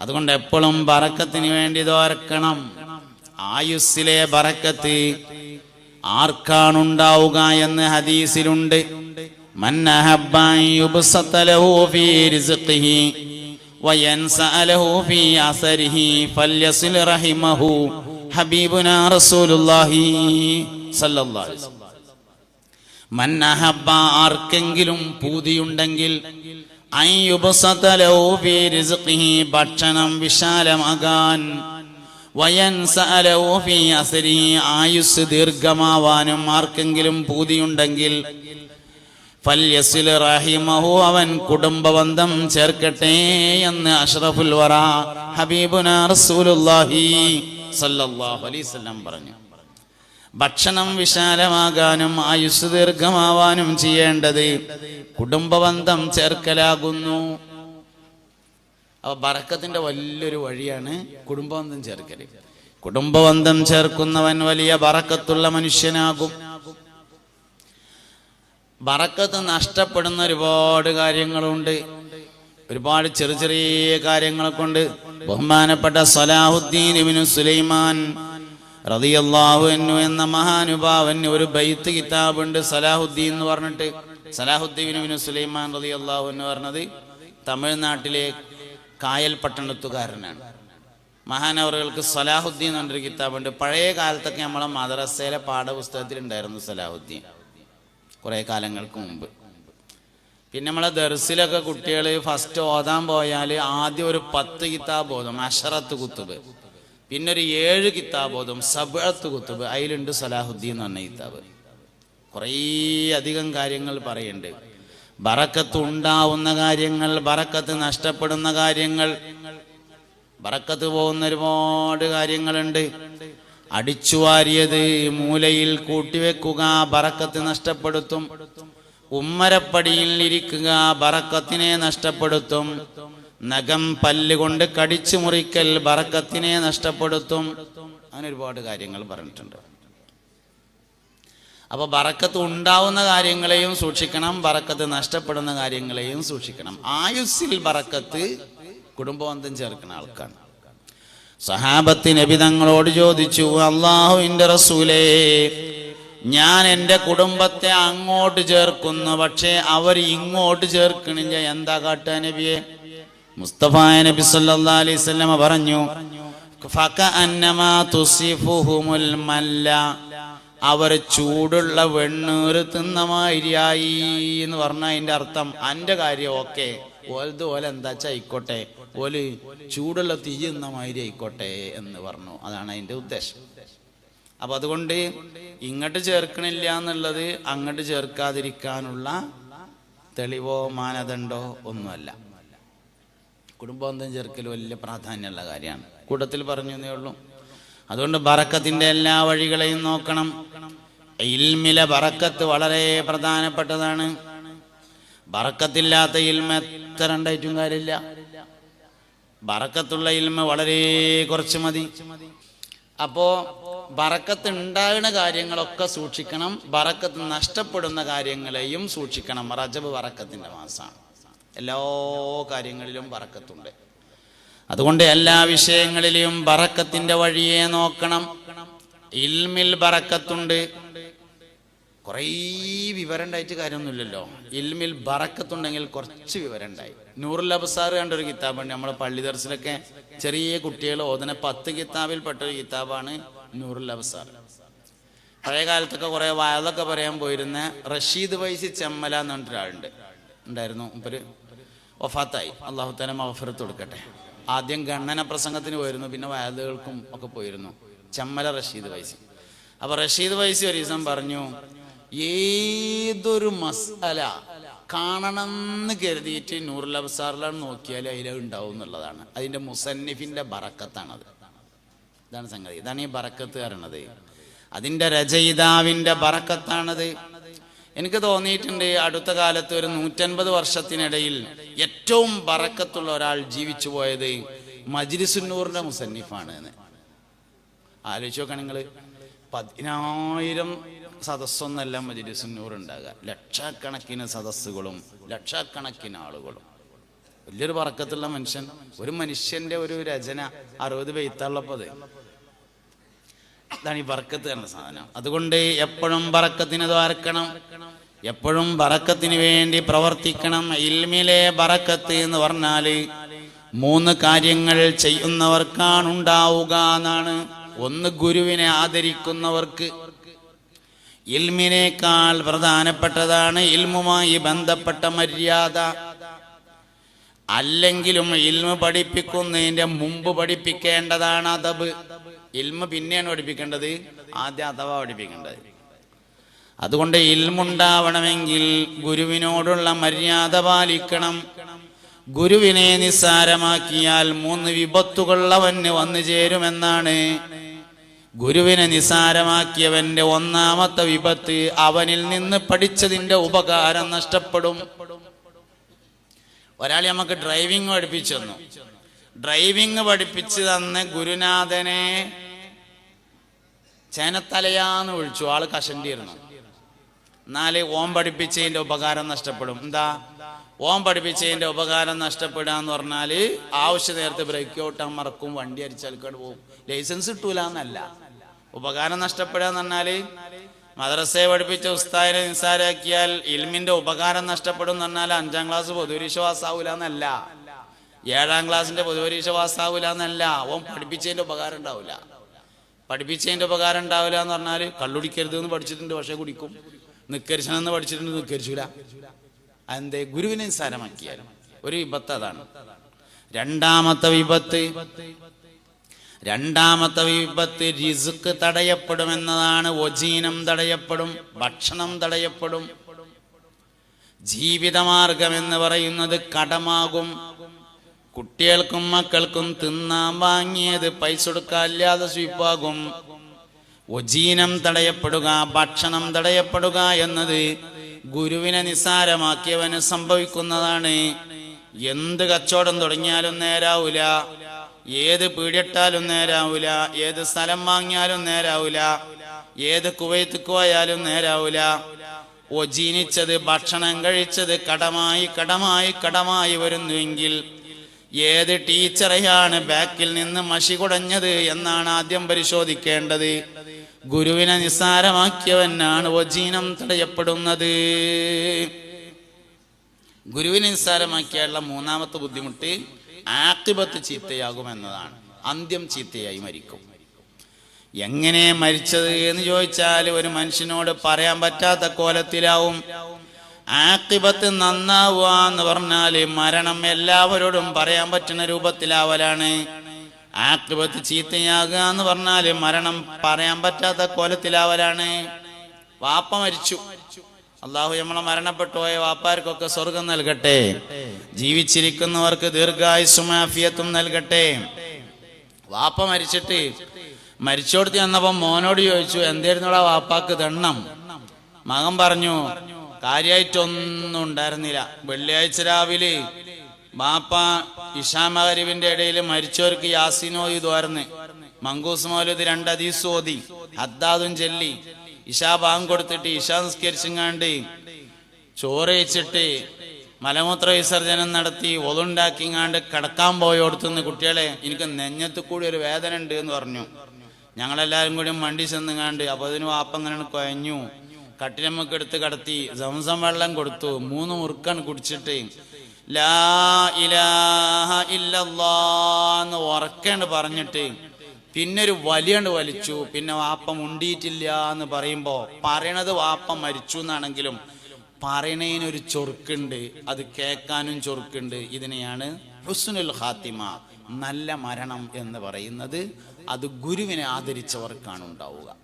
അതുകൊണ്ട് എപ്പോഴും ബറക്കത്തിന് വേണ്ടി തോർക്കണം ആയുസ്സിലെ ബറക്കത്ത് ആർക്കാണുണ്ടാവുക എന്ന് ഹദീസിലുണ്ട്. റസൂലുള്ളാഹി ആർക്കെങ്കിലും പൂതിയുണ്ടെങ്കിൽ ഭക്ഷണം വിശാലമാകാൻ. ആയുസ് ദീർഘമാവാനും ആർക്കെങ്കിലും പൂതിയുണ്ടെങ്കിൽ റഹിമഹു അവൻ കുടുംബബന്ധം ചേർക്കട്ടെ എന്ന് അഷ്റഫുൽ വറ ഹബീബുന റസൂലുള്ളാഹി സല്ലല്ലാഹു അലൈഹി വസല്ലം പറഞ്ഞു. ഭക്ഷണം വിശാലമാകാനും ആയുസ് ദീർഘമാവാനും ചെയ്യേണ്ടത് കുടുംബബന്ധം ചേർക്കലാകുന്നു. അപ്പൊ ബറക്കത്തിന്റെ വലിയൊരു വഴിയാണ് കുടുംബബന്ധം ചേർക്കൽ കുടുംബബന്ധം ചേർക്കുന്നവൻ വലിയ ബറക്കത്തുള്ള മനുഷ്യനാകും. ബറക്കത്ത് നഷ്ടപ്പെടുന്ന ഒരുപാട് കാര്യങ്ങളുണ്ട്. ഒരുപാട് ചെറിയ ചെറിയ കാര്യങ്ങളെ കൊണ്ട് ബഹുമാനപ്പെട്ട സലാഹുദ്ദീൻ ഇബ്നു സുലൈമാൻ റളിയല്ലാഹു എന്നു എന്ന മഹാനുഭാവന് ഒരു ബൈത്ത് കിതാബുണ്ട് സലാഹുദ്ദീൻ എന്ന് പറഞ്ഞിട്ട്. സലാഹുദ്ദീൻ സുലൈമാൻ റളിയല്ലാഹു എന്ന് പറഞ്ഞത് തമിഴ്നാട്ടിലെ കായൽ പട്ടണത്തുകാരനാണ് മഹാനവറുകൾക്ക് സലാഹുദ്ദീൻ എന്നൊരു കിതാബുണ്ട്. പഴയ കാലത്തൊക്കെ നമ്മളെ മദ്രസയിലെ പാഠപുസ്തകത്തിൽ ഉണ്ടായിരുന്നു സലാഹുദ്ദീൻ. കുറേ കാലങ്ങൾക്ക് മുമ്പ്. പിന്നെ നമ്മളെ ദർസിലൊക്കെ കുട്ടികൾ ഫസ്റ്റ് ഓതാൻ പോയാൽ ആദ്യം ഒരു പത്ത് കിതാബ് ഓതും അഷറത്ത് കുത്തുബ്. പിന്നെ ഒരു ഏഴ് കിതാബ് ഓതും സബത്ത് കുത്തുബ്. അതിലുണ്ട് സലാഹുദ്ദീൻ എന്ന് പറഞ്ഞ കിതാബ്. കുറേ അധികം കാര്യങ്ങൾ പറയുന്നുണ്ട് ബറക്കത്ത് ഉണ്ടാവുന്ന കാര്യങ്ങൾ ബറക്കത്ത് നഷ്ടപ്പെടുന്ന കാര്യങ്ങൾ ബറക്കത്ത് പോകുന്ന ഒരുപാട് കാര്യങ്ങളുണ്ട്. അടിച്ചുവാരിയത് മൂലയിൽ കൂട്ടിവെക്കുക ബറക്കത്ത് നഷ്ടപ്പെടുത്തും. ഉമ്മരപ്പടിയിൽ ഇരിക്കുക ബറക്കത്തിനെ നഷ്ടപ്പെടുത്തും. നഖം പല്ലുകൊണ്ട് കടിച്ചു മുറിക്കൽ ബറക്കത്തിനെ നഷ്ടപ്പെടുത്തും. അങ്ങനെ ഒരുപാട് കാര്യങ്ങൾ പറഞ്ഞിട്ടുണ്ട്. അപ്പൊ ബറക്കത്ത് ഉണ്ടാവുന്ന കാര്യങ്ങളെയും സൂക്ഷിക്കണം ബറക്കത്ത് നഷ്ടപ്പെടുന്ന കാര്യങ്ങളെയും സൂക്ഷിക്കണം. ആയുസ്സിൽ ബറക്കത്ത് കുടുംബബന്ധം ചേർക്കുന്ന ആൾക്കാണ്. സഹാബത്ത് നബി തങ്ങളോട് ചോദിച്ചു അള്ളാഹുവിന്റെ റസൂലേ ഞാൻ എന്റെ കുടുംബത്തെ അങ്ങോട്ട് ചേർക്കുന്നു പക്ഷേ അവർ ഇങ്ങോട്ട് ചേർക്കണില്ല. എന്താ കാട്ടുക നബിയെ? മുസ്തഫ നബി അലൈഹി സ്വലമ പറഞ്ഞു അവർ ചൂടുള്ള വെണ്ണൂര് തിന്നമായിരിയായി എന്ന് പറഞ്ഞ അതിന്റെ അർത്ഥം. അന്റെ കാര്യം ഓക്കെ. ഓലത് ഓല എന്താ വെച്ചാ ആയിക്കോട്ടെ. ഓൽ ചൂടുള്ള തീ തിന്ന മാതിരി ആയിക്കോട്ടെ എന്ന് പറഞ്ഞു. അതാണ് അതിന്റെ ഉദ്ദേശം. അപ്പൊ അതുകൊണ്ട് ഇങ്ങോട്ട് ചേർക്കണില്ല എന്നുള്ളത് അങ്ങോട്ട് ചേർക്കാതിരിക്കാനുള്ള തെളിവോ മാനദണ്ഡോ ഒന്നുമല്ല. കുടുംബബന്ധം ചേർക്കൽ വലിയ പ്രാധാന്യമുള്ള കാര്യമാണ്. കൂട്ടത്തിൽ പറഞ്ഞു എന്നേ ഉള്ളൂ. അതുകൊണ്ട് ബറക്കത്തിന്റെ എല്ലാ വഴികളെയും നോക്കണം. ഇൽമിലെ ബറക്കത്ത് വളരെ പ്രധാനപ്പെട്ടതാണ്. ബറക്കത്തില്ലാത്ത ഇൽമ എത്ര ഉണ്ടായിട്ടും കാര്യമില്ല. ബറക്കത്തുള്ള ഇൽമ വളരെ കുറച്ച് മതി. അപ്പോ ബറക്കത്ത് ഉണ്ടാകുന്ന കാര്യങ്ങളൊക്കെ സൂക്ഷിക്കണം. ബറക്കത്ത് നഷ്ടപ്പെടുന്ന കാര്യങ്ങളെയും സൂക്ഷിക്കണം. റജബ് ബറക്കത്തിന്റെ മാസമാണ് എല്ലാ കാര്യങ്ങളിലും പറക്കത്തുണ്ട് അതുകൊണ്ട് എല്ലാ വിഷയങ്ങളിലെയും ബറക്കത്തിന്റെ വഴിയെ നോക്കണം. ഇൽമിൽ ബറക്കത്തുണ്ട് കുറേ വിവരം ഉണ്ടായിട്ട് കാര്യമൊന്നുമില്ലല്ലോ. ഇൽമിൽ ബറക്കത്തുണ്ടെങ്കിൽ കുറച്ച് വിവരം ഉണ്ടായി നൂറുൽ അബ്സാർ കണ്ടൊരു കിതാബുണ്ട്. നമ്മളെ പള്ളി ദർശനൊക്കെ ചെറിയ കുട്ടികൾ ഓതന പത്ത് കിതാബിൽ പെട്ട ഒരു കിതാബാണ് നൂറുൽ അബ്സാർ. പഴയ കാലത്തൊക്കെ കുറെ വായതൊക്കെ പറയാൻ പോയിരുന്ന റഷീദ് വൈസി ചെമ്മല എന്ന് പറഞ്ഞിട്ട് ഒരാളുണ്ട് ഉണ്ടായിരുന്നു. മുപ്പര് വഫാത്തായി. അള്ളാഹു തല മഹഫിറത്ത് കൊടുക്കട്ടെ. ആദ്യം ഗണ്ണന പ്രസംഗത്തിന് പോയിരുന്നു. പിന്നെ വയലുകൾക്കും ഒക്കെ പോയിരുന്നു. ചമ്മല റഷീദ് വൈസി അപ്പൊ റഷീദ് വൈസി ഒരു ദിവസം പറഞ്ഞു ഏതൊരു മസാല കാണണമെന്ന് കരുതിയിട്ട് നൂറുൽ അബ്സാറിലാണ് നോക്കിയാൽ അതിൽ ഉണ്ടാവും എന്നുള്ളതാണ്. അതിന്റെ മുസന്നിഫിന്റെ ബറക്കത്താണത്. ഇതാണ് സംഗതി. ഇതാണ് ഈ ബറക്കത്ത് പറയണത് അതിന്റെ രചയിതാവിന്റെ ബറക്കത്താണത്. എനിക്ക് തോന്നിയിട്ടുണ്ട് അടുത്ത കാലത്ത് ഒരു നൂറ്റൻപത് വർഷത്തിനിടയിൽ ഏറ്റവും ബറക്കത്തുള്ള ഒരാൾ ജീവിച്ചു പോയത് മജ്ലിസുന്നൂറിന്റെ മുസന്നിഫാണ് എന്ന്. ആലോചിച്ച് നോക്കാൻ നിങ്ങൾ പതിനായിരം സദസ്സൊന്നല്ല മജ്ലിസുന്നൂർ ഉണ്ടാകുക ലക്ഷക്കണക്കിന് സദസ്സുകളും ലക്ഷക്കണക്കിന് ആളുകളും. വലിയൊരു പറക്കത്തുള്ള മനുഷ്യൻ. ഒരു മനുഷ്യന്റെ ഒരു രചന അറുപത് പെയ്ത്തുള്ളപ്പത് അതാണ് ഈ ബറക്കത്ത് എന്ന സാധനം. അതുകൊണ്ട് എപ്പോഴും ബറക്കത്തിന് ദ്വാരക്കണം എപ്പോഴും ബറക്കത്തിന് വേണ്ടി പ്രവർത്തിക്കണം. ഇൽമിലെ ബറക്കത്ത് എന്ന് പറഞ്ഞാൽ മൂന്ന് കാര്യങ്ങൾ ചെയ്യുന്നവർക്കാണ് ഉണ്ടാവുക എന്നാണ്. ഒന്ന് ഗുരുവിനെ ആദരിക്കുന്നവർക്ക്. ഇൽമിനേക്കാൾ പ്രധാനപ്പെട്ടതാണ് ഇൽമുമായി ബന്ധപ്പെട്ട മര്യാദ. അല്ലെങ്കിലും ഇൽമ പഠിപ്പിക്കുന്നതിന്റെ മുമ്പ് പഠിപ്പിക്കേണ്ടതാണ് അതബ് ഇൽമ പിന്നെയാണ് പഠിപ്പിക്കേണ്ടത്. ആദ്യം അഥവാ പഠിപ്പിക്കേണ്ടത്. അതുകൊണ്ട് ഇൽമുണ്ടാവണമെങ്കിൽ ഗുരുവിനോടുള്ള മര്യാദ പാലിക്കണം. ഗുരുവിനെ നിസ്സാരമാക്കിയാൽ മൂന്ന് വിപത്തുകൾ അവന് വന്നു ചേരുമെന്നാണ്. ഗുരുവിനെ നിസ്സാരമാക്കിയവന്റെ ഒന്നാമത്തെ വിപത്ത് അവനിൽ നിന്ന് പഠിച്ചതിന്റെ ഉപകാരം നഷ്ടപ്പെടും. ഒരാൾ നമുക്ക് ഡ്രൈവിംഗ് പഠിപ്പിച്ചു തന്നു. ഡ്രൈവിംഗ് പഠിപ്പിച്ചു തന്ന ഗുരുനാഥനെ ചേനത്തലയാന്ന് വിളിച്ചു. ആൾ കഷണ്ടിയിരുന്നു എന്നാൽ ഓം പഠിപ്പിച്ചതിന്റെ ഉപകാരം നഷ്ടപ്പെടും. എന്താ? ഓം പഠിപ്പിച്ചതിന്റെ ഉപകാരം നഷ്ടപ്പെടുക എന്ന് പറഞ്ഞാൽ ആവശ്യ നേരത്തെ ബ്രേക്ക് ഔട്ടാൻ മറക്കും വണ്ടി അരിച്ചാൽക്കാട് പോകും. ലൈസൻസ് കിട്ടൂല എന്നല്ല ഉപകാരം നഷ്ടപ്പെടുക എന്ന് പറഞ്ഞാൽ മദ്രസയെ പഠിപ്പിച്ച ഉസ്താദിനെ നിസ്സാരാക്കിയാൽ ഇൽമിന്റെ ഉപകാരം നഷ്ടപ്പെടും എന്ന് പറഞ്ഞാൽ അഞ്ചാം ക്ലാസ് പൊതുപരീക്ഷ പാസ്സാവൂല എന്നല്ല. ഏഴാം ക്ലാസ്സിന്റെ പൊതുപരീക്ഷ പാസ്സാവൂല എന്നല്ല. ഓൻ പഠിപ്പിച്ചതിന്റെ ഉപകാരം ഉണ്ടാവില്ല പഠിപ്പിച്ചതിന്റെ ഉപകാരം ഉണ്ടാവില്ല എന്ന് പറഞ്ഞാൽ കള്ളുടിക്കരുത് എന്ന് പഠിച്ചിട്ടുണ്ട് പക്ഷെ കുടിക്കും. നിക്കരിച്ചനെന്ന് പഠിച്ചിട്ടുണ്ട് നിക്കരിച്ചൂല. അതെന്തേ? ഗുരുവിനെ നിസ്സാരമാക്കിയാൽ. ഒരു വിപത്ത് അതാണ്. രണ്ടാമത്തെ വിപത്ത് രണ്ടാമത്തെ വിപത്ത് റിസുക്ക് തടയപ്പെടുമെന്നതാണ്. ഒജീനം തടയപ്പെടും ഭക്ഷണം തടയപ്പെടും. ജീവിതമാർഗം എന്ന് പറയുന്നത് കടമാകും. കുട്ടികൾക്കും മക്കൾക്കും തിന്നാൻ വാങ്ങിയത് പൈസ കൊടുക്കാല്ലാതെ സ്വീപ്പാകും. ഒജീനം തടയപ്പെടുക ഭക്ഷണം തടയപ്പെടുക എന്നത് ഗുരുവിനെ നിസ്സാരമാക്കിയവന് സംഭവിക്കുന്നതാണ്. എന്ത് കച്ചവടം തുടങ്ങിയാലും നേരാവൂല. ഏത് പീടിയിട്ടാലും നേരാവൂല ഏത് സ്ഥലം വാങ്ങിയാലും നേരാവൂല ഏത് കുവൈത്തുക്ക് പോയാലും നേരാവൂല. ജീനിച്ചത് ഭക്ഷണം കഴിച്ചത് കടമായി കടമായി കടമായി വരുന്നുവെങ്കിൽ ഏത് ടീച്ചറെയാണ് ബാക്കിൽ നിന്ന് മഷി കുടഞ്ഞത് എന്നാണ് ആദ്യം പരിശോധിക്കേണ്ടത്. ഗുരുവിനെ നിസ്സാരമാക്കിയവനാണ് ഒജീനം തടയപ്പെടുന്നത്. ഗുരുവിനെ നിസ്സാരമാക്കിയുള്ള മൂന്നാമത്തെ ബുദ്ധിമുട്ട് ആക്കിബത്ത് ചീത്തയാകുമെന്നതാണ് അന്ത്യം ചീത്തയായി മരിക്കും. എങ്ങനെ മരിച്ചത് എന്ന് ചോദിച്ചാൽ ഒരു മനുഷ്യനോട് പറയാൻ പറ്റാത്ത കോലത്തിലാവും. ആക്കിബത്ത് നന്നാവുക എന്ന് പറഞ്ഞാൽ മരണം എല്ലാവരോടും പറയാൻ പറ്റുന്ന രൂപത്തിലാവലാണ്. ആക്കിബത്ത് ചീത്തയാകുക എന്ന് പറഞ്ഞാൽ മരണം പറയാൻ പറ്റാത്ത കോലത്തിലാവലാണ്. വാപ്പ മരിച്ചു. അള്ളാഹു നമ്മളെ മരണപ്പെട്ടുപോയ വാപ്പാർക്കൊക്കെ സ്വർഗം നൽകട്ടെ. ജീവിച്ചിരിക്കുന്നവർക്ക് ദീർഘായുസും ആഫിയത്തും നൽകട്ടെ. വാപ്പ മരിച്ചിട്ട് മരിച്ചോടത്ത് ചെന്നപ്പോ മോനോട് ചോദിച്ചു എന്തായിരുന്നുടാ വാപ്പാക്ക് ദണ്ണം? മകൻ പറഞ്ഞു കാര്യമായിട്ടൊന്നും ഉണ്ടായിരുന്നില്ല. വെള്ളിയാഴ്ച രാവിലെ ബാപ്പ ഇഷാമഹരിവിന്റെ ഇടയിൽ മരിച്ചവർക്ക് യാസിനോ ഇതുവായിരുന്നു. മങ്കൂസ് മൗലൂദ് രണ്ട് അതീസ് ഓതി ഹദ്ദാദും ചെല്ലി. ഇഷാ ബാങ്ക് കൊടുത്തിട്ട് ഇഷാ നിസ്കരിച്ചങ്ങാണ്ട് ചോറയിച്ചിട്ട് മലമൂത്ര വിസർജനം നടത്തി ഒതുണ്ടാക്കിങ്ങാണ്ട് കിടക്കാൻ പോയോടത്തുനിന്ന് കുട്ടികളെ എനിക്ക് നെഞ്ഞത്ത് കൂടി ഒരു വേദന ഉണ്ട് എന്ന് പറഞ്ഞു. ഞങ്ങളെല്ലാവരും കൂടി മണ്ടി ചെന്നുങ്ങാണ്ട് അപ്പൊ അതിന് വാപ്പ അങ്ങനെ കുഴഞ്ഞു കട്ടിലമ്മക്ക് എടുത്ത് കടത്തി സംസം വെള്ളം കൊടുത്തു. മൂന്ന് മുറുക്കൺ കുടിച്ചിട്ട് ലാ ഇലാഹ ഇല്ലല്ലാന്ന് ഉറക്കേണ്ട പറഞ്ഞിട്ട് പിന്നെ ഒരു വലിയണ്ട് വലിച്ചു. പിന്നെ വാപ്പ മുണ്ടിയിട്ടില്ല എന്ന് പറയുമ്പോ പറയണത് വാപ്പ മരിച്ചു എന്നാണെങ്കിലും പറയണതിനൊരു ചൊറുക്കുണ്ട്. അത് കേൾക്കാനും ചൊറുക്കുണ്ട്. ഇതിനെയാണ് ഹുസ്നുൽ ഹാത്തിമ നല്ല മരണം എന്ന് പറയുന്നത്. അത് ഗുരുവിനെ ആദരിച്ചവർക്കാണ് ഉണ്ടാവുക.